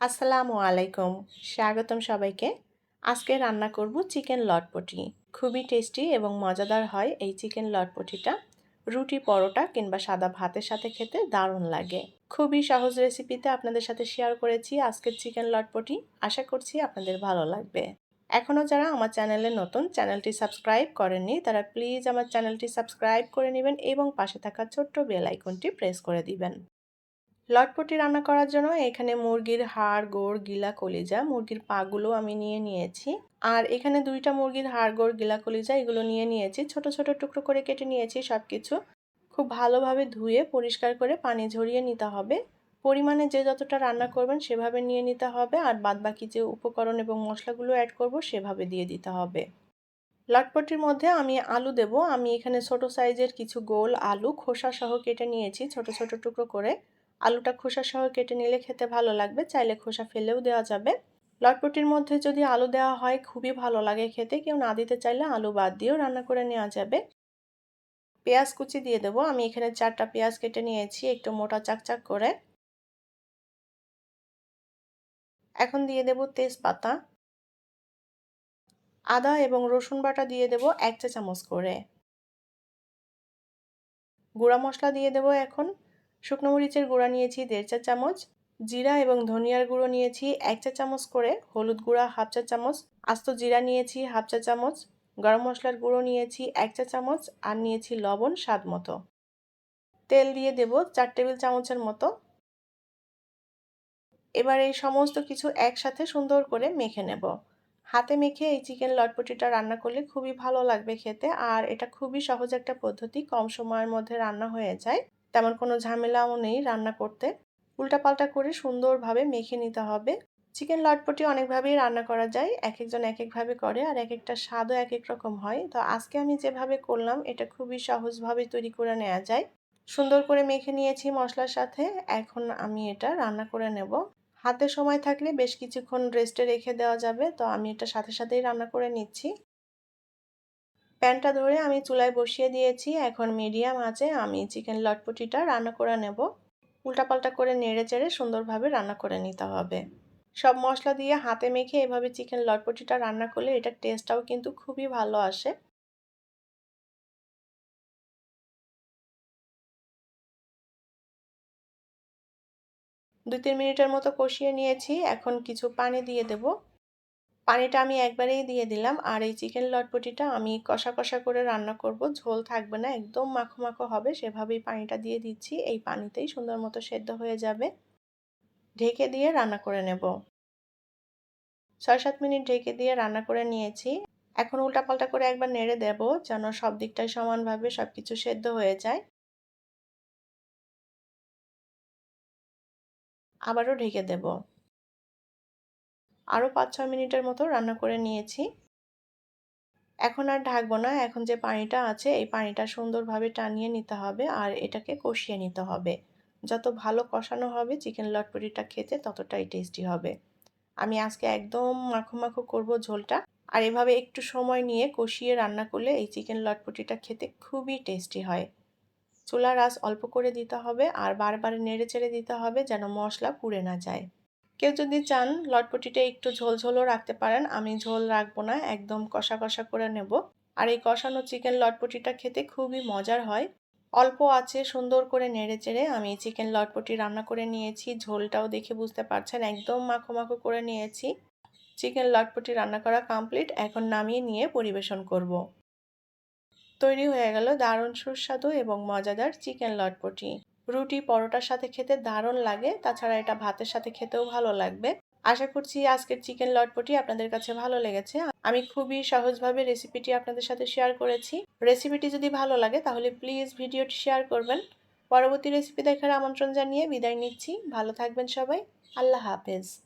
আসসালামু আলাইকুম। স্বাগতম সবাইকে। আজকে রান্না করব চিকেন লটপটি। খুবই টেস্টি এবং মজাদার হয় এই চিকেন লটপটিটা। রুটি পরোটা কিংবা সাদা ভাতের সাথে খেতে দারুণ লাগে। খুবই সহজ রেসিপিতে আপনাদের সাথে শেয়ার করেছি আজকের চিকেন লটপটি। আশা করছি আপনাদের ভালো লাগবে। এখনও যারা আমার চ্যানেলে নতুন, চ্যানেলটি সাবস্ক্রাইব করেননি, তারা প্লিজ আমার চ্যানেলটি সাবস্ক্রাইব করে নেবেন এবং পাশে থাকা ছোট্ট বেল আইকনটি প্রেস করে দিবেন। লটপটি রান্না করার জন্য এখানে মুরগির হাড়, গোড়, গিলা, কলিজা, মুরগির পাগুলো আমি নিয়ে নিয়েছি। আর এখানে দুইটা মুরগির হাড়, গোড়, গিলা, কলিজা এগুলো নিয়ে নিয়েছি। ছোট ছোট টুকরো করে কেটে নিয়েছি সব কিছু খুব ভালোভাবে ধুয়ে পরিষ্কার করে পানি ঝরিয়ে নিতে হবে। পরিমাণে যে যতটা রান্না করবেন সেভাবে নিয়ে নিতে হবে। আর বাদবাকি যে উপকরণ এবং মশলাগুলো অ্যাড করব সেভাবে দিয়ে দিতে হবে। লটপটির মধ্যে আমি আলু দেব। আমি এখানে ছোট সাইজের কিছু গোল আলু খোসা সহ কেটে নিয়েছি ছোট ছোট টুকরো করে। আলুটা খোসা সহ কেটে নিলে খেতে ভালো লাগবে, চাইলে খোসা ফেলেও দেওয়া যাবে। লটপটির মধ্যে যদি আলু দেওয়া হয়, খুবই ভালো লাগে খেতে। কেউ না দিতে চাইলে আলু বাদ দিয়েও রান্না করে নেওয়া যাবে। পেঁয়াজ কুচি দিয়ে দেবো। আমি এখানে চারটা পেঁয়াজ কেটে নিয়েছি, একটু মোটা চাকচাক করে। এখন দিয়ে দেব তেজপাতা। আদা এবং রসুন বাটা দিয়ে দেব এক চা চামচ করে। গুঁড়া মশলা দিয়ে দেব এখন। শুকনো মরিচের গুঁড়া নিয়েছি দেড় চা চামচ, জিরা এবং ধনিয়ার গুঁড়ো নিয়েছি এক চা চামচ করে, হলুদ গুঁড়া হাফ চা চামচ, আস্ত জিরা নিয়েছি হাফ চা চামচ, গরম মশলার গুঁড়ো নিয়েছি এক চা চামচ আর নিয়েছি লবণ স্বাদ মতো। তেল দিয়ে দেব চার টেবিল চামচের মতো। এবার এই সমস্ত কিছু একসাথে সুন্দর করে মেখে নেব। হাতে মেখে এই চিকেন লটপটিটা রান্না করলে খুবই ভালো লাগবে খেতে আর এটা খুবই সহজ একটা পদ্ধতি, কম সময়ের মধ্যে রান্না হয়ে যায়। তেমন কোনো ঝামেলাও নেই রান্না করতে। উল্টাপাল্টা করে সুন্দরভাবে মেখে নিতে হবে। চিকেন লটপটি অনেকভাবেই রান্না করা যায় এক একজন এক একভাবে করে আর এক একটা স্বাদও এক এক রকম হয়। তো আজকে আমি যেভাবে করলাম, এটা খুবই সহজভাবে তৈরি করে নেওয়া যায়। সুন্দর করে মেখে নিয়েছি মশলার সাথে, এখন আমি এটা রান্না করে নেব। হাতে সময় থাকলে বেশ কিছুক্ষণ রেস্টে রেখে দেওয়া যাবে, তো আমি এটা সাথে সাথেই রান্না করে নিচ্ছি। প্যানটা ধরে আমি চুলায় বসিয়ে দিয়েছি। এখন মিডিয়াম আছে, আমি চিকেন লটপটিটা রান্না করে নেব। উল্টাপাল্টা করে নেড়ে চেড়ে সুন্দরভাবে রান্না করে নিতে হবে। সব মশলা দিয়ে হাতে মেখে এভাবে চিকেন লটপটিটা রান্না করলে এটার টেস্টটাও কিন্তু খুবই ভালো আসে। দুই তিন মিনিটের মতো কষিয়ে নিয়েছি। এখন কিছু পানি দিয়ে দেবো। পানিটা আমি একবারেই দিয়ে দিলাম। আর এই চিকেন লটপটিটা আমি কষা কষা করে রান্না করব। ঝোল থাকবে না, একদম মাখো মাখো হবে। সেভাবেই পানিটা দিয়ে দিচ্ছি। এই পানিতেই সুন্দর মতো সেদ্ধ হয়ে যাবে। ঢেকে দিয়ে রান্না করে নেব। ছয় সাত মিনিট ঢেকে দিয়ে রান্না করে নিয়েছি। এখন উল্টাপাল্টা করে একবার নেড়ে দেব যেন সব দিকটাই সমানভাবে সব কিছু সেদ্ধ হয়ে যায়। আবারও ঢেকে দেবো। আরও পাঁচ ছয় মিনিটের মতো রান্না করে নিয়েছি। এখন আর ঢাকবো না, এখন যে পানিটা আছে, এই পানিটা সুন্দরভাবে টানিয়ে নিতে হবে আর এটাকে কষিয়ে নিতে হবে। যত ভালো কষানো হবে, চিকেন লটপটিটা খেতে ততটাই টেস্টি হবে। আমি আজকে একদম মাখো মাখো করব ঝোলটা আর এভাবে একটু সময় নিয়ে কষিয়ে রান্না করলে এই চিকেন লটপটিটা খেতে খুবই টেস্টি হয়। চুলার আঁচ অল্প করে দিতে হবে আর বারবার নেড়ে চেড়ে দিতে হবে যেন মশলা পুড়ে না যায়। কেউ যদি চান লটপটিটা একটু ঝোল ঝোলও রাখতে পারেন, আমি ঝোল রাখব না, একদম কষা কষা করে নেব। আর এই কষানো চিকেন লটপটিটা খেতে খুবই মজার হয়। অল্প আছে, সুন্দর করে নেড়ে চেড়ে আমি চিকেন লটপটি রান্না করে নিয়েছি, ঝোলটাও দেখে বুঝতে পারছেন, একদম মাখো মাখো করে নিয়েছি। চিকেন লটপটি রান্না করা কমপ্লিট এখন নামিয়ে নিয়ে পরিবেশন করব। তৈরি হয়ে গেল দারুণ সুস্বাদু এবং মজাদার চিকেন লটপটি। রুটি, পরোটার সাথে খেতে দারুণ লাগে। তাছাড়া এটা ভাতের সাথে খেতেও ভালো লাগবে। আশা করছি আজকের চিকেন লটপটি আপনাদের কাছে ভালো লেগেছে। আমি খুবই সহজভাবে রেসিপিটি আপনাদের সাথে শেয়ার করেছি। রেসিপিটি যদি ভালো লাগে, তাহলে প্লিজ ভিডিওটি শেয়ার করবেন। পরবর্তী রেসিপি দেখার আমন্ত্রণ জানিয়ে বিদায় নিচ্ছি। ভালো থাকবেন সবাই। আল্লাহ হাফেজ।